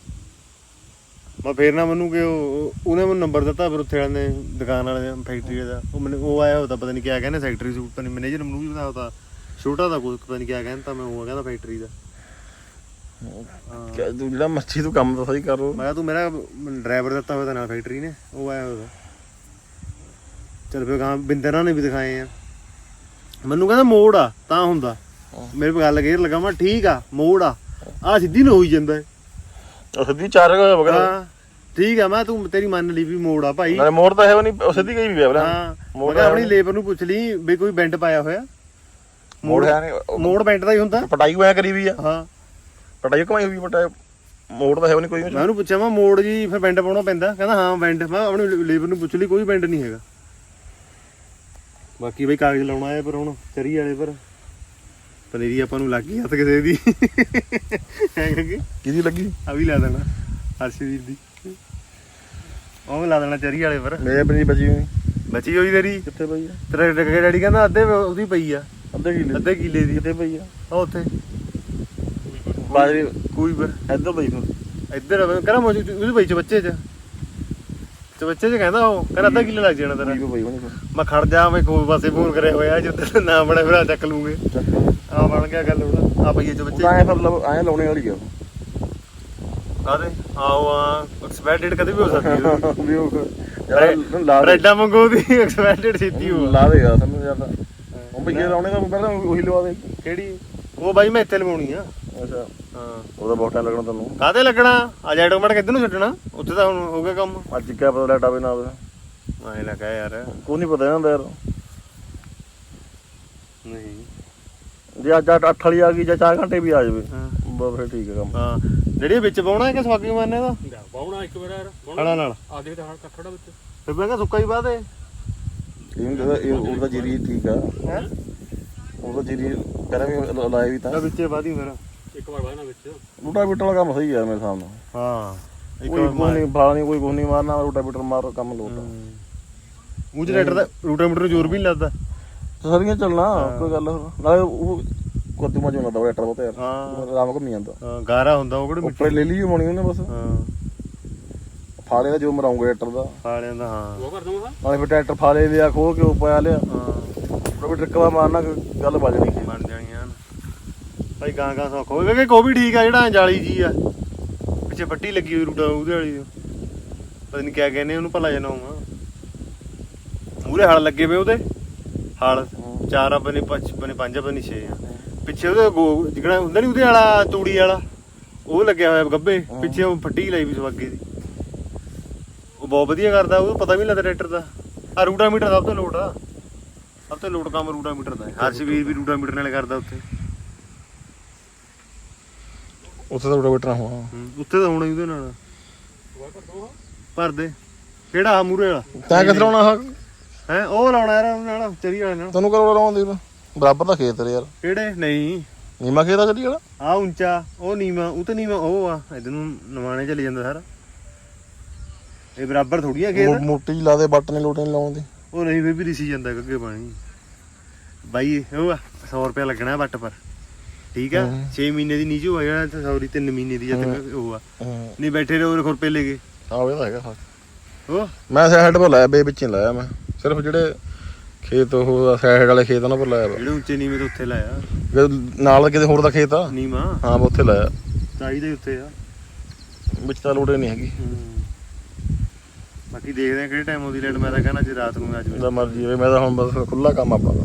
ਮੈਂ ਫੇਰ ਨਾ ਮੈਨੂੰ ਕਿ ਉਹ ਉਹਨੇ ਮੈਨੂੰ ਨੰਬਰ ਦਿੱਤਾ ਫਿਰ ਉੱਥੇ ਵਾਲੇ ਨੇ ਦੁਕਾਨ ਵਾਲੇ ਨੇ ਫੈਕਟਰੀ ਦਾ। ਉਹ ਮੈਨੂੰ ਉਹ ਆਇਆ ਹੋਤਾ ਪਤਾ ਨਹੀਂ ਕਿਆ ਕਹਿੰਦੇ ਸੈਕਟਰੀ ਸੂਟ ਪਤਾ ਨਹੀਂ ਮੈਨੇਜਰ ਮੈਨੂੰ ਵੀ ਪਤਾ ਹੋਤਾ ਛੋਟਾ ਦਾ ਕੋਈ ਪਤਾ ਨਹੀਂ ਕਿਆ ਕਹਿੰਦਾ ਮੈਂ ਉਹ ਕਹਿੰਦਾ ਫੈਕਟਰੀ ਦਾ। ਕਿ ਤੂੰ ਜਿਹੜਾ ਮੱਛੀ ਤੂੰ ਕੰਮ ਤਾਂ ਸਹੀ ਕਰ ਰੋ ਮੈਂ ਕਿਹਾ ਤੂੰ ਮੇਰਾ ਡਰਾਈਵਰ ਦਿੱਤਾ ਹੋਇਆ ਤਾਂ ਨਾਲ ਫੈਕਟਰੀ ਨੇ ਉਹ ਆਇਆ ਹੋਇਆ ਚਲ ਫਿਰ ਗਾਂ ਬਿੰਦਰਾਂ ਨੇ ਵੀ ਦਿਖਾਏ ਆ। ਮੈਨੂੰ ਕਹਿੰਦਾ ਮੋੜ ਆ ਤਾਂ ਹੁੰਦਾ। ਮੇਰੇ ਕੋਲ ਗੱਲ ਗੇਰ ਲਗਾ ਮੈਂ ਠੀਕ ਆ ਮੋੜ ਆ। ਆ ਸਿੱਧੀ ਨੂੰ ਹੋਈ ਜਾਂਦਾ। ਹੈ। ਸਿੱਧੀ ਚਾਰ ਹੋ ਵਗਰ ਹਾਂ ਠੀਕ ਆ ਮੈਂ ਤੂੰ ਤੇਰੀ ਮੰਨ ਲਈ ਵੀ ਮੋੜ ਆ ਭਾਈ। ਨਾਲੇ ਮੋੜ ਤਾਂ ਹੈ ਉਹ ਨਹੀਂ ਉਹ ਸਿੱਧੀ ਗਈ ਵੀ ਹੈ ਬਲਾ ਹਾਂ ਮੋੜ ਮੈਂ ਹੈ ਆਪਣੀ। ਲੇਬਰ ਨੂੰ ਪੁੱਛ ਲਈ ਵੀ ਕੋਈ ਬੈਂਡ ਪਾਇਆ ਹੋਇਆ। ਮੋੜ ਹੈ ਨਹੀਂ ਮੋੜ ਬੈਂਡ ਦਾ ਹੀ ਹੁੰਦਾ। ਪਟਾਈ ਹੋਇਆ ਕਰੀ ਵੀ ਆ। ਹਾਂ। ਪਟਾਈ ਕਮਾਈ ਹੋਈ ਪਟਾਈ ਮੋੜ ਤਾਂ ਹੈ ਉਹ ਨਹੀਂ ਕੋਈ। ਮੈਂ ਉਹਨੂੰ ਪੁੱਛਿਆ ਮੈਂ ਮੋੜ ਜੀ ਫਿਰ ਬੈਂਡ ਪਾਉਣਾ ਪੈਂਦਾ। ਕਹਿੰਦਾ ਹਾਂ ਬੈਂਡ। ਮੈਂ ਆਪਣੀ ਲੇਬਰ ਨੂੰ ਪੁੱਛ ਲਈ ਕੋਈ ਬੈਂਡ ਨਹੀਂ ਹੈਗਾ। ਬਾਕੀ ਬਈ ਕਾਗਜ਼ ਲਾਉਣਾ ਆਇਆ ਪਰ ਹੁਣ ਚਰੀ ਵਾਲੇ ਪਰ। ਪਨੀਰੀ ਆਪਾਂ ਨੂੰ ਲੱਗ ਗਈ ਹੱਥ ਕਿਸੇ ਦੀ। ਕਿ ਕਿਹਦੀ ਲੱਗੀ? ਆ ਵੀ ਲਾ ਦੇਣਾ ਹਰਸ਼ਵੀਰ ਦੀ। ਉਹ ਵੀ ਲਾ ਦੇਣਾ ਚਰੀ ਵਾਲੇ ਪਰ। ਮੇਰੇ ਬਣੀ ਬਚੀ ਹੋਈ ਬਚੀ ਹੋਈ ਤੇਰੀ? ਕਿੱਥੇ ਪਈ ਆ? ਤੇਰੇ ਡੱਗੇ ਡੈਡੀ ਕਹਿੰਦਾ ਅੱਧੇ ਉਹਦੀ ਪਈ ਆ। ਅੱਧੇ ਕਿਲੇ ਅੱਧੇ ਕਿੱਲੇ ਦੀ। ਕਿੱਥੇ ਪਈ ਆ? ਉਹ ਉੱਥੇ। ਬਾਜਰੀ ਕੋਈ ਪਰ। ਇੱਧਰ ਪਈ ਫਿਰ ਇੱਧਰ ਕਹਿੰਦਾ ਮੋਜੀ ਉਹਦੀ ਪਈ ਚ ਬੱਚੇ ਚ। ਚ ਬੱਚੇ ਚ ਕਹਿੰਦਾ ਉਹ। ਕਹਿੰਦਾ ਅੱਧਾ ਕਿੱਲੇ ਲੱਗ ਜਾਣਾ ਤੇਰਾ। ਮੈਂ ਖੜ ਜਾ ਮੈਂ ਕੋਈ ਪਾਸੇ ਫੋਨ ਕਰਿਆ ਹੋਇਆ ਜਿੱਦ ਨਾ ਬੜਾ ਫਿਰ ਚੱਕ ਲੂਗੇ। ਆ ਬਣ ਗਿਆ ਗੱਲ ਉਹਦਾ ਆ ਪਈਏ ਚ ਬੱਚੇ ਐ ਫਿਰ ਲਵ- ਐਂ ਲਾਉਣੇ ਵਾਲੀ ਆ। ਕਾਦੇ ਆਓ ਆ ਐਕਸਪਾਇਰ ਡੇਟ ਕਦੇ ਵੀ ਹੋ ਸਕਦੀ ਹੈ ਵੀ ਉਹ ਜਿਹੜਾ ਲਾ ਦੇ। ਬ੍ਰੈਡਾਂ ਮੰਗੋ ਦੀ ਐਕਸਪਾਇਰ ਡੇਟ ਛੇਤੀ ਹੋ। ਲਾ ਦੇਗਾ ਸਾਨੂੰ ਜ਼ਿਆਦਾ ਉਹ ਭਈਏ ਲਾਉਣੇ ਦਾ ਪਹਿਲਾਂ ਉਹੀ ਲਵਾ ਦੇ। ਕਿਹੜੀ? ਉਹ ਬਾਈ ਮੈਂ ਇੱਥੇ ਲਵਾਉਣੀ ਆ। ਅੱਛਾ। ਹਾਂ। ਉਹਦਾ ਬਹੁਤ ਟਾਈਮ ਲੱਗਣਾ ਤੈਨੂੰ। ਕਾਦੇ ਲੱਗਣਾ? ਆ ਜੈਟੋਮੈਟ ਕਿੱਧਰ ਨੂੰ ਛੱਡਣਾ ਉੱਥੇ ਤਾਂ ਹੁਣ ਹੋ ਗਿਆ ਕੰਮ। ਅੱਜ ਕਿਆ ਪਤਾ ਲੈਟ ਆਵੇ ਨਾ ਆਵੇ ਐ ਲੱਗਾ ਯਾਰ। ਕੋਈ ਨਹੀਂ ਪਤਾ ਜਾਂਦਾ ਯਾਰ। ਨਹੀਂ। ਜੇ ਅੱਜ 8 ਵਾਲੀ ਆ ਗਈ ਜਾਂ 4 ਘੰਟੇ ਵੀ ਆ ਜਾਵੇ ਹਾਂ। ਬਸ ਫਿਰ ਠੀਕ ਹੈ ਕੰਮ। ਹਾਂ। ਜਿਹੜੀ ਵਿੱਚ ਪਾਉਣਾ ਹੈ ਕਿ ਸਵਾਗੀ ਮਾਰਨੇ ਦਾ? ਬਾਉਣਾ ਇੱਕ ਵਾਰ ਯਾਰ ਹਲਾ ਨਾਲ। ਆ ਦੇਖ ਤਾਂ ਕੱਖੜਾ ਵਿੱਚ। ਫਿਰ ਮੈਂ ਕਿਹਾ ਸੁੱਕਾ ਹੀ ਬਾਦੇ ਇਹ ਕਹਿੰਦਾ ਇਹ ਉਹਦਾ ਜੀਰੀ ਠੀਕ ਆ। ਹੈ? ਉਹਦਾ ਜੀਰੀ ਪਹਿਲਾਂ ਵੀ ਲਾਇਆ ਵੀ ਤਾਂ। ਵਿੱਚੇ ਬਾਦੀ ਫਿਰ। ਇੱਕ ਵਾਰ ਬਾਅਦ ਵਿੱਚ। ਰੂਟਾ ਬੀਟਰ ਵਾਲਾ ਕੰਮ ਸਹੀ ਆ ਮੇਰੇ ਸਾਹਮਣੇ ਹਾਂ। ਇੱਕ ਕੋਈ ਕੋਈ ਨਹੀਂ ਫਾਲ ਨਹੀਂ ਕੋਈ ਕੁਝ ਨਹੀਂ ਮਾਰਨਾ ਰੂਟਾ ਬੀਟਰ ਮਾਰ ਕੰਮ ਲੋਟਾ ਮੂੰਹ ਰੇਟਰ ਦਾ ਰੂਟਾਮੀਟਰ ਨੂੰ ਜ਼ੋਰ ਵੀ ਨਹੀਂ ਲੱਗਦਾ। ਸਾਰੀਆਂ ਚੱਲਣਾ ਕੋਈ ਗੱਲ ਨਾਲੇ ਉਹ ਕੋਤੂ ਮਾ ਜੋਨਾ ਦਾ ਟਰੈਕਟਰ ਬਹੁਤ ਯਾਰ। ਹਾਂ। ਆਰਾਮ ਘੁੰਮੀ ਜਾਂਦਾ। ਹਾਂ, ਗਾਰਾ ਹੁੰਦਾ ਉਹ ਕਿਹੜੇ ਉੱਪਰ ਲੈ ਲਈ ਹੋਣੀ ਉਹਨੇ ਬਸ। ਹਾਂ। ਫਾਲੇ ਦਾ ਜੋ ਮਰਾਉਂਗੇ ਟਰੈਕਟਰ ਦਾ। ਫਾਲਿਆਂ ਦਾ ਹਾਂ। ਉਹ ਕਰ ਦਵਾਂ ਨਾਲੇ ਫਿਰ ਟਰੈਕਟਰ ਫਾਲੇ ਲਿਆ ਖੋਲ ਕੇ ਉਹ ਪਾਇਆ ਲਿਆ। ਹਾਂ। ਬੀਟਰ ਕਵਾ ਮਾਰਨਾ ਗੱਲ ਵੱਜਣੀ ਬਣ ਜਾਣੀਆਂ ਹਨ। ਭਾਈ ਗਾਂ ਗਾਂ ਸੌਖ ਹੋਵੇ। ਕਿ ਕੋ ਵੀ ਠੀਕ ਆ ਜਿਹੜਾ ਜਾਲੀ ਜੀ ਆ। ਪਿੱਛੇ ਪੱਟੀ ਲੱਗੀ ਹੋਈ ਰੂਟਾ ਉਹਦੇ ਵਾਲੀ। ਪਤਾ ਨਹੀਂ ਕਿਆ ਕਹਿੰਦੇ ਉਹਨੂੰ ਭਲਾ ਜਨਾ ਹੋਊਗਾ ਮੂਰੇ ਹਲ ਲੱਗੇ ਵੇ ਉਹਦੇ। ਹਲ ਚਾਰ ਆਪਣੇ ਪੰਜ ਆਪਣੇ ਪੰਜ ਆਪਣੇ ਛੇ ਆ। ਪਿੱਛੇ ਉਹਦੇ ਗੋ ਜਿਹੜਾ ਹੁੰਦਾ ਨਹੀਂ ਉਹਦੇ ਵਾਲਾ ਤੂੜੀ ਵਾਲਾ ਉਹ ਲੱਗਿਆ ਹੋਇਆ ਗੱਬੇ ਪਿੱਛੇ ਉਹ ਫੱਟੀ ਲਾਈ ਵੀ ਸਵਾਗੇ ਦੀ। ਉਹ ਬਹੁਤ ਵਧੀਆ ਕਰਦਾ ਉਹ ਪਤਾ ਵੀ ਨਹੀਂ ਲੱਗਦਾ ਟਰੈਕਟਰ ਦਾ। ਆ ਰੂਟਾ ਮੀਟਰ ਸਭ ਤੋਂ ਲੋਟ ਆ। ਸਭ ਤੋਂ ਲੋਟ ਕੰਮ ਰੂਟਾ ਮੀਟਰ ਦਾ। ਹੈ ਹਰਸ਼ਵੀਰ ਵੀ ਰੂਟਾ ਮੀਟਰ ਨਾਲ ਕਰਦਾ ਉੱਥੇ। ਉੱਥੇ ਤਾਂ ਰੂਟਾ ਬੀਟਰ ਹੋਣਾ। ਹੂੰ, ਉੱਥੇ ਤਾਂ ਹੋਣਾ ਹੀ ਉਹਦੇ ਨਾਲ। ਭਰ ਦੇ। ਕਿਹੜਾ ਆ ਮੂਰੇ ਵਾਲਾ? ਤੈਂ ਕਿੱਥੇ ਲਾਉਣਾ ਆ ਹੈ ਉਹ ਲਾਉਣਾ ਯਾਰ ਉਹਦੇ ਨਾਲ ਚਰੀ ਵਾਲੇ ਨਾਲ। ਤੈਨੂੰ ਕਰੋ ਲਾਉਂਦੀ ਬਰਾਬਰ ਦਾ ਖੇਤ ਤੇਰੇ ਯਾਰ। ਕਿਹੜੇ? ਨਹੀਂ। ਨੀਮਾ ਖੇਤ ਆ ਚਲੀ ਵਾਲਾ? ਆ ਉੱਚਾ ਉਹ ਨੀਵਾ ਉਹ ਤੇ ਨੀਵਾ ਉਹ ਆ ਇਧਰ ਨੂੰ ਨਵਾਣੇ ਚਲੇ ਜਾਂਦਾ ਸਾਰਾ। ਇਹ ਬਰਾਬਰ ਥੋੜੀ ਆ ਮੋ- ਖੇਤ ਮੋਟੀ ਲਾ ਦੇ ਬੱਟ ਨੇ ਲੋਟੇ ਨਹੀਂ ਲਾਉਂਦੀ ਉਹ ਨਹੀਂ ਵੀ ਰਿਸੀ ਜਾਂਦਾ ਅੱਗੇ ਪਾਣੀ। ਬਾਈ ਉਹ ਆ 100 ਰੁਪਏ ਲੱਗਣਾ ਵੱਟ ਪਰ। ਠੀਕ ਆ? 6 ਮਹੀਨੇ ਦੀ ਨੀਚੇ ਹੋ ਜਾਣਾ ਤੇ ਸੌਰੀ 3 ਮਹੀਨੇ ਦੀ ਜਦ ਤੱਕ ਉਹ ਆ। ਹੂੰ। ਨਹੀਂ ਬੈਠੇ ਰਹੋ ਖੁਰਪੇ ਲੈ ਕੇ। ਆ ਵੇ ਤਾਂ ਹੈਗਾ ਫ਼ਰਕ। ਉਹ? ਮੈਂ ਸਾਈਡ ਪਰ ਲਾਇਆ ਬੇ ਵਿੱਚ ਹੀ ਲਾਇਆ ਮੈਂ। ਸਿਰਫ ਜਿਹੜੇ ਖੇਤ ਉਹ ਸਾਈਡ ਵਾਲੇ ਖੇਤ ਉਹਨਾਂ ਪਰ ਲਾਇਆ ਵਾ ਜਿਹੜੇ ਉੱਚੇ ਨੀਵੇਂ ਤੋਂ ਉੱਥੇ ਲਾਇਆ ਨਾਲ ਕਿਤੇ ਹੋਰ ਦਾ ਖੇਤ ਆ? ਨੀਵਾ? ਹਾਂ ਉੱਥੇ ਲਾਇਆ ਚਾਹੀਦਾ ਹੀ ਉੱਥੇ ਆ। ਵਿੱਚ ਤਾਂ ਲੋੜੇ ਨਹੀਂ ਹੈਗੀ। ਬਾਕੀ ਦੇਖਦੇ ਆ ਕਿਹੜੇ ਟਾਈਮ ਆਉਂਦੀ ਲੈਟ ਮੈਂ ਤਾਂ ਕਹਿੰਦਾ ਜੇ ਰਾਤ ਨੂੰ ਜਾਵੇ ਜਿੰਦਾ ਮਰਜ਼ੀ ਹੋਵੇ ਮੈਂ ਤਾਂ ਹੁਣ ਬਸ ਖੁੱਲਾ ਕੰਮ ਆਪਣਾ। ਦਾ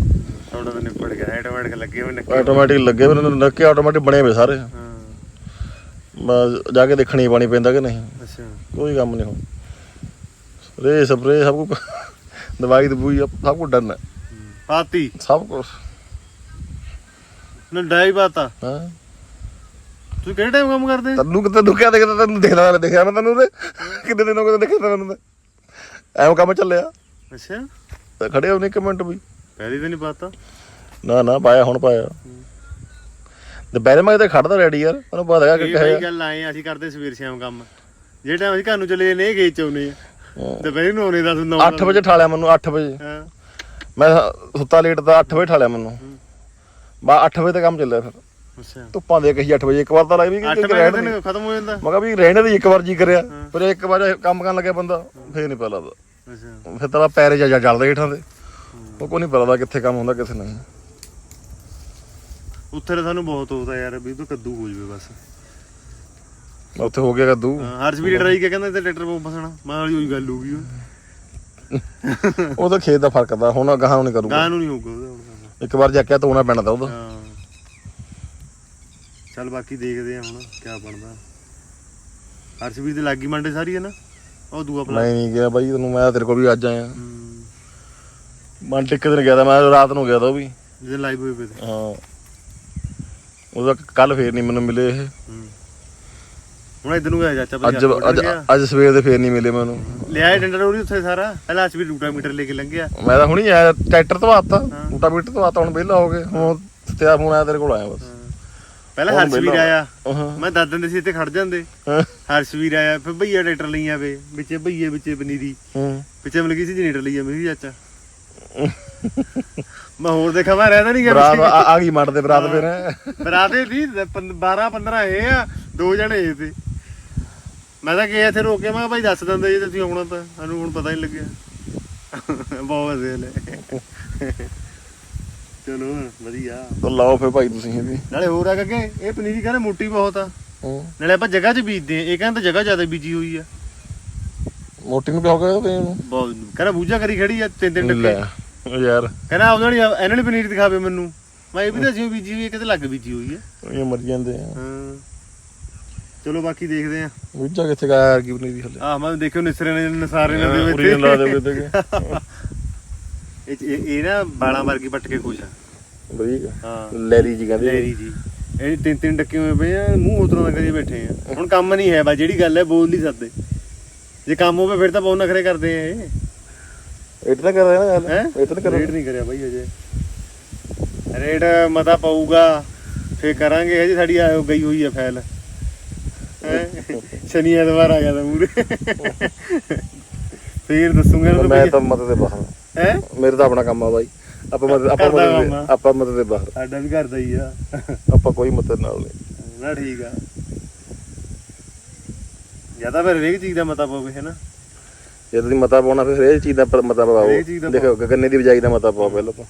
ਥੋੜਾ ਤਾਂ ਨਿਪੜ ਗਿਆ ਆਟੋਮੈਟਿਕ ਲੱਗੇ ਹੋਏ ਨੱਕੇ ਆਟੋਮੈਟਿਕ ਲੱਗੇ ਮੈਨੂੰ ਨੱਕੇ ਆਟੋਮੈਟਿਕ ਬਣੇ ਵੇ ਸਾਰੇ। ਹਾਂ। ਬਸ ਜਾ ਕੇ ਦੇਖਣੀ ਹੀ ਪਾਣੀ ਪੈਂਦਾ ਕਿ ਨਹੀਂ। ਅੱਛਾ। ਕੋਈ ਕੰਮ ਨਹੀਂ ਹੁਣ। ਰੇ ਸਪਰੇ ਸਭ ਕੁਝ ਦਵਾਈ ਦਬੂਈ ਸਭ ਕੁਝ ਡਨ ਹੈ ਪਾਤੀ। ਸਭ ਕੁਝ ਨਾ ਡਾਈ ਪਾਤਾ ਹਾਂ। ਤੂੰ ਕਿਹੜੇ ਟਾਈਮ ਕੰਮ ਕਰਦੇ? ਤੈਨੂੰ ਕਿਤੇ ਦੁੱਖਿਆ ਦੇਖਦਾ ਤੈਨੂੰ ਦੇਖਦਾ ਮੈਂ ਦੇਖਿਆ ਮੈਂ ਤੈਨੂੰ ਤੇ। ਕਿੰਨੇ ਦਿਨੋਂ ਕਿਤੇ ਦੇਖਿਆ ਤੈਨੂੰ ਤੇ ਐਵੇਂ ਕੰਮ ਚੱਲਿਆ। ਅੱਛਾ। ਤੇ ਖੜੇ ਹੋ ਨਹੀਂ ਇੱਕ ਮਿੰਟ ਵੀ। ਪਹਿਲੀ ਤਾਂ ਨਹੀਂ ਪਾਤਾ ਨਾ ਨਾ ਪਾਇਆ ਹੁਣ ਪਾਇਆ। ਦੁਪਹਿਰੇ ਮੈਂ ਕਿਤੇ ਖੜਦਾ ਰੈਡੀ ਯਾਰ। ਉਹਨੂੰ ਪਤਾ ਹੈਗਾ ਕਿ ਇਹ ਬਈ ਗੱਲ ਆਏ ਅਸੀਂ ਕਰਦੇ ਸਵੇਰ ਸ਼ਾਮ ਕੰਮ। ਜਿਹੜੇ ਅਸੀਂ ਘਰ ਨੂੰ ਚਲੇ ਨੇ ਗੇਚ ਆਉਨੇ ਆ। ਤੇ ਪਹਿਲੇ ਨੂੰ ਆਉਨੇ ਦਾ ਸੁਣਨਾ 8 ਵਜੇ ਠਾਲਿਆ ਮੈਨੂੰ 8 ਵਜੇ। ਹਾਂ। ਮੈਂ ਸੁੱਤਾ ਲੇਟ ਦਾ 8 ਵਜੇ ਠਾਲਿਆ ਮੈਨੂੰ। ਬਾ 8 ਵਜੇ ਤੇ ਕੰਮ ਚੱਲਿਆ ਫਿਰ। ਅੱਛਾ। ਧੁੱਪਾਂ ਦੇ ਕਹੀ 8 ਵਜੇ ਇੱਕ ਵਾਰ ਤਾਂ ਲੱਗ ਵੀ 8 ਕਿ ਰਹਿਣ ਦੀ। ਖਤਮ ਹੋ ਜਾਂਦਾ। ਮੈਂ ਕਿਹਾ ਵੀ ਰਹਿਣੇ ਦੀ ਇੱਕ ਵਾਰ ਜੀ ਕਰਿਆ ਫਿਰ ਇੱਕ ਵਾਰ ਕੰਮ ਕਰਨ ਲੱਗਿਆ ਬੰਦਾ ਫੇਰ ਨਹੀਂ ਪਤਾ ਲੱਗਦਾ। ਅੱਛਾ। ਫਿਰ ਤੇਰਾ ਪੈਰੇ ਜਾ ਚੱਲਦੇ ਹੇਠਾਂ ਦੇ। ਉਹ ਕੋਈ ਨਹੀਂ ਪਤਾ ਲੱਗਦਾ ਕਿੱਥੇ ਕੰਮ ਹੁੰਦਾ ਕਿੱਥੇ ਨਹੀਂ। ਉੱਥੇ ਤਾਂ ਸਾਨੂੰ ਬਹੁਤ ਹੋਦਾ ਯਾਰ ਵੀ ਤੂੰ ਕੱਦੂ ਹੋ ਜਵੇ ਬਸ। ਉੱਥੇ ਹੋ ਗਿਆ ਕੱਦੂ। ਹਰਸ਼ ਵੀ ਡਰਾਈ ਕੇ ਕਹਿੰਦਾ ਤੇ ਟਰੈਕਟਰ ਪਾ ਫਸਣਾ ਮੈਂ ਵਾਲੀ ਉਹੀ ਗੱਲ ਹੋ ਗਈ ਉਹ ਤਾਂ ਖੇਤ ਦਾ ਫ਼ਰਕ ਦਾ ਹੁਣ ਗਾਹਾਂ ਨਹੀਂ ਕਰੂਗਾ। ਗਾਂ ਨੂੰ ਨਹੀਂ ਹੋਊਗਾ ਉਹਦਾ ਹੁਣ। ਕੰਮ। ਇੱਕ ਵਾਰ ਜਾਕਿਆ ਧੋਣਾ ਪੈਣਾ ਤਾਂ ਉਹਦਾ। ਹਾਂ। ਚੱਲ ਬਾਕੀ ਦੇਖਦੇ ਆ ਹੁਣ ਕੀ ਬਣਦਾ। ਹਰਸ਼ਵੀਰ ਦੇ ਲੱਗੀ ਮੰਡੇ ਸਾਰੀ ਹੈ ਨਾ? ਉਹ ਦੂਆ ਪਲਾ ਮੈਂ ਨਹੀਂ ਗਿਆ ਬਾਈ ਤੈਨੂੰ ਮੈਂ ਤੇਰੇ ਕੋਲ ਵੀ ਅੱਜ ਆਇਆ। ਮਨ ਟਿੱਕ ਦਿਨ ਗਿਆ ਤਾਂ ਮੈਂ ਰਾਤ ਨੂੰ ਗਿਆ ਤਾਂ ਉਹ ਵੀ। ਜਿਹਦੇ ਲਾਈਵ ਹੋਏ ਪਏ ਤੇ ਹਾਂ। ਉਹਦਾ ਕੱਲ ਫੇਰ ਨਹੀਂ ਮੈਨੂੰ ਮਿਲੇ ਇਹ। ਹੂੰ। ਹੁਣ ਇਧਰ ਨੂੰ ਗਿਆ ਚਾਚਾ ਅੱਜ ਅੱਜ ਅੱਜ ਸਵੇਰ ਦੇ ਫੇਰ ਨਹੀਂ ਮਿਲੇ ਮੈਨੂੰ। ਲਿਆਏ ਡੰਡਾ ਰੋੜੀ ਉੱਥੇ ਸਾਰਾ। ਪਹਿਲਾਂ ਹਰਸ਼ਵੀਰ ਰੂਟਾ ਮੀਟਰ ਲੈ ਕੇ ਲੰਘਿਆ। ਮੈਂ ਤਾਂ ਹੁਣੀ ਆਇਆ ਟਰੈਕਟਰ ਤੋਂ ਆਤਾ ਹਾਂ। ਟੂਟਾ ਮੀਟਰ ਤੋਂ ਆਤਾ ਹੁਣ ਵਿਹਲਾ ਹੋ ਗਏ ਹੁਣ ਤੇਰਾ ਫੋਨ ਆਇਆ ਤੇਰੇ ਕੋਲ ਆਇਆ ਬਸ। ਪਹਿਲਾਂ ਹੁਣ ਹਰਸ਼ਵੀਰ ਵਿਹਲਾ। ਆਇਆ। ਹਾਂ। ਮੈਂ ਦੱਸ ਦਿੰਦੇ ਸੀ ਇੱਥੇ ਖੜ ਜਾਂਦੇ। ਹਾਂ। ਹਰਸ਼ਵੀਰ ਆਇਆ ਫਿਰ ਭਈਆ ਟਰੈਕਟਰ ਲਈ ਆਵੇ। ਵਿੱਚੇ ਭਈਏ ਵਿੱਚੇ ਪਨੀਰੀ। ਹੂੰ। ਪਿੱਛੇ ਮਿਲ ਗਈ ਸੀ ਜਨਰੇਟਰ ਲਈ ਆ। ਮੇਰੀ ਚਾਚਾ। ਮੈਂ ਹੋਰ ਦੇਖਾਂ ਮੈਂ ਰਹਿਦਾ ਨਹੀਂ ਗਿਆ ਬਰਾਤ ਆ ਗਈ ਮੜ ਦੇ ਬਰਾਤ ਫੇਰ। ਬਰਾਤੇ ਦੀ 12 15 ਇਹ ਆ। ਦੋ ਜਣੇ ਇਹ ਤੇ। ਮੈਂ ਤਾਂ ਕਿਹਾ ਇੱਥੇ ਰੋਕ ਕੇ ਮੈਂ ਕਿਹਾ ਭਾਈ ਦੱਸ ਦਿੰਦੇ ਜੇ ਤੁਸੀਂ ਆਉਣਾ ਤਾਂ ਸਾਨੂੰ ਹੁਣ ਪਤਾ ਹੀ ਲੱਗਿਆ। ਬਹੁਤ ਵਧੀਆ ਨੇ ਚਲੋ ਵਧੀਆ। ਤਾਂ ਲਾਓ ਫੇਰ ਭਾਈ ਤੁਸੀਂ ਇਹਦੀ ਨਾਲੇ ਹੋਰ ਆ ਕਿ ਇਹ ਪਨੀਰੀ ਕਹਿੰਦੇ ਮੋਟੀ ਬਹੁਤ ਆ। ਹੂੰ। ਨਾਲੇ ਆਪਾਂ ਜਗ੍ਹਾ 'ਚ ਬੀਜਦੇ ਆ ਇਹ ਕਹਿੰਦੇ ਜਗ੍ਹਾ ਜ਼ਿਆਦਾ ਬੀਜੀ ਹੋਈ ਆ। ਮੋਟੀ ਨੂੰ ਪਿਓ ਗਿਆ ਤੇ ਬਹੁਤ ਕਹਿੰਦਾ ਬੂਝਾ ਕਰੀ ਖੜੀ ਆ ਤਿੰਨ ਤਿੰਨ ਟੱਕੇ ਯਾਰ। ਕਹਿੰਦਾ ਉਹਨਾਂ ਨੇ ਇਹਨਾਂ ਨੇ ਪਨੀਰ ਦਿਖਾਵੇ ਮੈਨੂੰ। ਮੈਂ ਇਹ ਵੀ ਅਸੀਂ ਬੀਜੀ ਹੋਈ ਹੈ ਕਿਤੇ ਲੱਗ ਬੀਜੀ ਹੋਈ ਹੈ ਇਹ ਮਰ ਜਾਂਦੇ ਆ। ਹਾਂ। ਚਲੋ ਬਾਕੀ ਦੇਖਦੇ ਆ। ਵਿੱਚਾ ਕਿੱਥੇ ਗਿਆ ਯਾਰ ਕੀ ਬਣੀ ਦੀ ਹਲੇ। ਆਹ ਮੈਂ ਦੇਖਿਓ ਨਿਸਰੇ ਨੇ ਨਸਾਰੇ ਨੇ ਦੇ ਉਰੀ ਲਾ ਦੇ ਵਿੱਚ ਇਹ ਨਾ ਬਾਲਾਂ ਵਰਗੀ ਪੱਟ ਕੇ ਖੁਸ਼ ਆ। ਹਾਂ। ਲੈਰੀ ਜੀ ਕਹਿੰਦੇ ਲੈਰੀ ਜੀ। ਇਹ ਤਿੰਨ ਤਿੰਨ ਡੱਕੇ ਹੋਏ ਪਏ ਆ ਮੂੰਹ ਉਤਰਾਂ ਦਾ ਕਰੀ ਬੈਠੇ ਆ। ਹੁਣ ਕੰਮ ਨਹੀਂ ਹੈ ਬਾ ਜਿਹੜੀ ਗੱਲ ਹੈ ਬੋਲ ਨਹੀਂ ਸਕਦੇ। ਜੇ ਕੰਮ ਹੋਵੇ ਫਿਰ ਤਾਂ ਬਹੁਤ ਨਖਰੇ ਕਰਦੇ ਆ ਇਹ। ਇਹ ਤਾਂ ਕਰ ਰਿਹਾ ਨਾ ਗੱਲ। ਹੈ? ਇਹ ਤਾਂ ਕਰ ਰੇਟ ਨਹੀਂ ਕਰਿਆ ਬਾਈ ਅਜੇ ਰੇਟ ਮਤਾ ਪਊਗਾ ਫੇਰ ਕਰਾਂਗੇ ਹਜੇ ਸਾਡੀ ਗਈ ਹੋਈ ਆ ਫਾਈਲ। ਹੈਂ? ਸ਼ਨੀ ਐਤਵਾਰ ਆ ਗਿਆ ਤਾਂ ਮੂਰੇ। ਫੇਰ ਦੱਸੂਗਾ ਨਾ ਮੈਂ ਤਾਂ ਮਤ ਦੇ ਬਾਹਰ ਹੈ? ਮੇਰੇ ਤਾਂ ਆਪਣਾ ਕੰਮ ਆ ਬਾਈ। ਆਪਾਂ ਮਤ ਆਪਾਂ ਕਰਦਾ ਕੰਮ ਦੇ। ਆਪਾਂ ਮਤ ਦੇ ਬਾਹਰ। ਸਾਡਾ ਵੀ ਘਰ ਦਾ ਹੀ ਆ। ਆਪਾਂ ਕੋਈ ਮਤ ਨਾਲ ਨਹੀਂ। ਨਾ ਠੀਕ ਆ। ਜਾਂ ਤਾਂ ਫਿਰ ਹਰੇਕ ਚੀਜ਼ ਦਾ ਮਤਾ ਪਵੇ ਹੈ ਨਾ ਜੇ ਤੁਸੀਂ ਮਤਾ ਪਾਉਣਾ ਫਿਰ ਇਹ ਚੀਜ਼ ਦਾ ਪ- ਮਤਾ ਪਾਓ। ਹਰੇਕ ਚੀਜ਼ ਦਾ ਦੇਖੋ ਗੰਨੇ ਦੀ ਬਿਜਾਈ ਦਾ ਮਤਾ ਪਾਓ ਪਹਿਲਾਂ ਤਾਂ।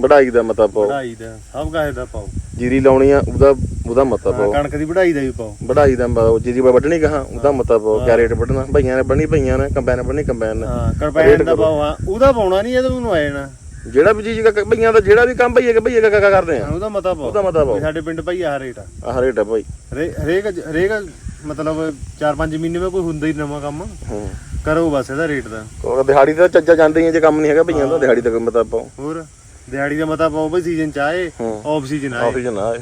ਵਢਾਈ ਦਾ ਮਤਾ ਪਾਓ। ਵਢਾਈ ਦਾ ਸਭ ਕਾਹੇ ਦਾ ਪਾਓ। ਜੀਰੀ ਲਾਉਣੀ ਆ ਉਹਦਾ ਉਹਦਾ ਮਤਾ ਹਾਂ, ਪਾਓ। ਕਣਕ ਦੀ ਵਢਾਈ ਦਾ ਵੀ ਪਾਓ। ਵਢਾਈ ਦਾ ਪਾਓ ਜੀਰੀ ਵੱਢਣੀ ਕਹਾ ਉਹਦਾ ਮਤਾ ਪਾਓ ਕਿਆ ਰੇਟ ਵੱਢਣਾ ਭਈਆਂ ਨੇ ਬੰਨੀ ਭਈਆਂ ਨੇ ਕੰਬਾਈਨ ਬੰਨੀ ਕੰਬਾਈਨ ਨੇ। ਹਾਂ ਕਰਪੈਨ ਦਾ ਪਾਓ ਹਾਂ ਉਹਦਾ ਪਾਉਣਾ ਨਹੀਂ ਇਹ ਤਾਂ ਮੈਨੂੰ ਆਏ ਨਾ ਜਿਹੜਾ ਵੀ ਚੀਜ਼ ਦਾ ਭਈਆਂ ਦਾ ਜਿਹੜਾ ਵੀ ਕੰਮ ਭਈਏ ਕੇ ਭਈਏ ਕਾ ਕਰਦੇ ਆ। ਉਹਦਾ ਮਤਾ ਪਾਓ। ਉਹਦਾ ਮਤਾ ਪਾਓ। ਵੀ ਸਾਡੇ ਪਿੰਡ ਭਾਈ ਆਹ ਰੇਟ ਆ। ਆਹ ਰੇਟ ਆ ਭਾਈ। ਹਰੇ- ਹਰੇਕ ਹਰੇਕ ਮਤਲਬ 4-5 ਮਹੀਨੇ ਵਿੱਚ ਕੋਈ ਹੁੰਦਾ ਹੀ ਨਵਾਂ ਕੰਮ। ਹੂੰ। ਕਰੋ ਬਸ ਇਹਦਾ ਰੇਟ ਦਾ। ਉਹ ਦਿਹਾੜੀ ਦਾ ਚੱਜਾ ਜਾਂਦੇ ਹੀ ਆ, ਜੇ ਕੰਮ ਨਹੀਂ ਹੈਗਾ ਭਈਆਂ ਦਾ ਦਿਹਾੜੀ ਦਾ ਮਤਾ ਪਾਓ। ਹੋਰ? ਦਿਹਾੜੀ ਦਾ ਮਤਾ ਪਾਓ ਬਈ ਸੀਜ਼ਨ ਚ ਆਏ ਹੂੰ। ਆਫ ਸੀਜ਼ਨ ਆਏ। ਆਫਿਸ ਨਾ ਆਏ।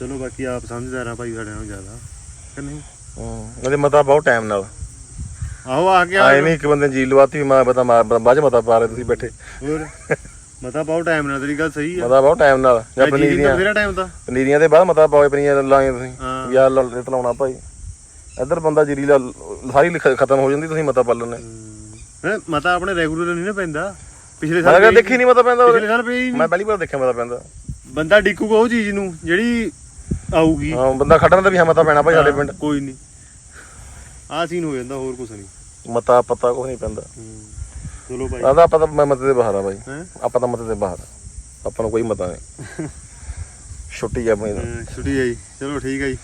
ਚਲੋ ਬਾਕੀ ਆਪ ਸਮਝਦਾਰ ਆ ਭਾਈ ਸਾਡੇ ਨਾਲੋਂ ਜ਼ਿਆਦਾ ਕਿ ਨਹੀਂ? ਹੂੰ ਉਹਦੇ ਮਤਾ ਪਾਓ ਟਾਈਮ ਨਾਲ। ਆਹੋ ਆ ਗਿਆ ਆਏ ਨਹੀਂ ਇੱਕ ਬੰਦੇ ਨੇ ਜੀ ਲਵਾਤੀ ਮੈਂ ਪਤਾ ਮਾਰ ਬਾਅਦ ਚ ਮਤਾ ਪਾ ਰਹੇ ਤੁਸੀਂ ਬੈਠੇ। ਹੋਰ? ਮਤਾ ਪਾਓ ਟਾਈਮ ਨਾਲ ਤੇਰੀ ਗੱਲ ਸਹੀ ਆ। ਮਤਾ ਪਾਓ ਟਾਈਮ ਨਾਲ ਜਾਂ ਜੀ ਪਨੀਰੀਆਂ। ਤੇਰਾ ਟਾਈਮ ਦਾ। ਪਨੀਰੀਆਂ ਦੇ ਬਾਅਦ ਮਤਾ ਪਾਓ ਪਨੀਰੀਆਂ ਲਾਏ ਤੁਸੀਂ। ਹਾਂ। ਯਾਰ ਰੇਟ ਲਾਉਣਾ ਭਾਈ। ਇੱਧਰ ਬੰਦਾ ਜੀਰੀ ਲਾ ਸਾਰੀ ਲਿਖ- ਖਤਮ ਹੋ ਜਾਂਦੀ ਤੁਸੀਂ ਮਤਾ ਪਾ ਲੈਣੇ ਹੈਂ, ਮਤਾ ਆਪਣੇ ਰੈਗੂਲਰ ਨਹੀਂ ਨਾ ਪੈਂਦਾ। ਪਿਛਲੇ ਸਾਲ ਪਈ- ਦੇਖੀ ਨਹੀਂ ਮਤਾ ਪੈਂਦਾ ਪਿਛਲੇ ਸਾਲ ਪਈ ਨਹੀਂ ਮੈਂ ਪਹਿਲੀ ਵਾਰ ਦੇਖਿਆ ਮਤਾ ਪੈਂਦਾ। ਬੰਦਾ ਡਿੱਕੂਗਾ ਉਹ ਚੀਜ਼ ਨੂੰ ਜਿਹੜੀ ਆਊਗੀ। ਹਾਂ ਬੰਦਾ ਖੜਨ ਦਾ ਵੀ ਹਾਂ ਮਤਾ ਪੈਣਾ ਭਾਈ ਸਾਡੇ ਪਿੰਡ। ਕੋਈ ਨਹੀਂ। ਆਹ ਸੀਨ ਹੋ ਜਾਂਦਾ ਹੋਰ ਕੁਝ ਨਹੀਂ। ਮਤਾ ਪਤਾ ਕੁਝ ਨਹੀਂ ਪੈਂਦਾ। ਚਲੋ ਭਾਈ। ਆਦਾ ਆਪਾਂ ਤਾਂ ਮੈਂ ਮਤੇ ਦੇ ਬਾਹਰ ਆ ਭਾਈ ਆਪਾਂ ਤਾਂ ਮਤੇ ਦੇ ਬਾਹਰ ਆ। ਆਪਾਂ ਨੂੰ ਕੋਈ ਮਤਾ ਨਹੀਂ। ਛੁੱਟੀ ਆ ਤਾਂ। ਛੁੱਟੀ ਆਈ ਚਲੋ ਠੀਕ ਹੈ ਜੀ।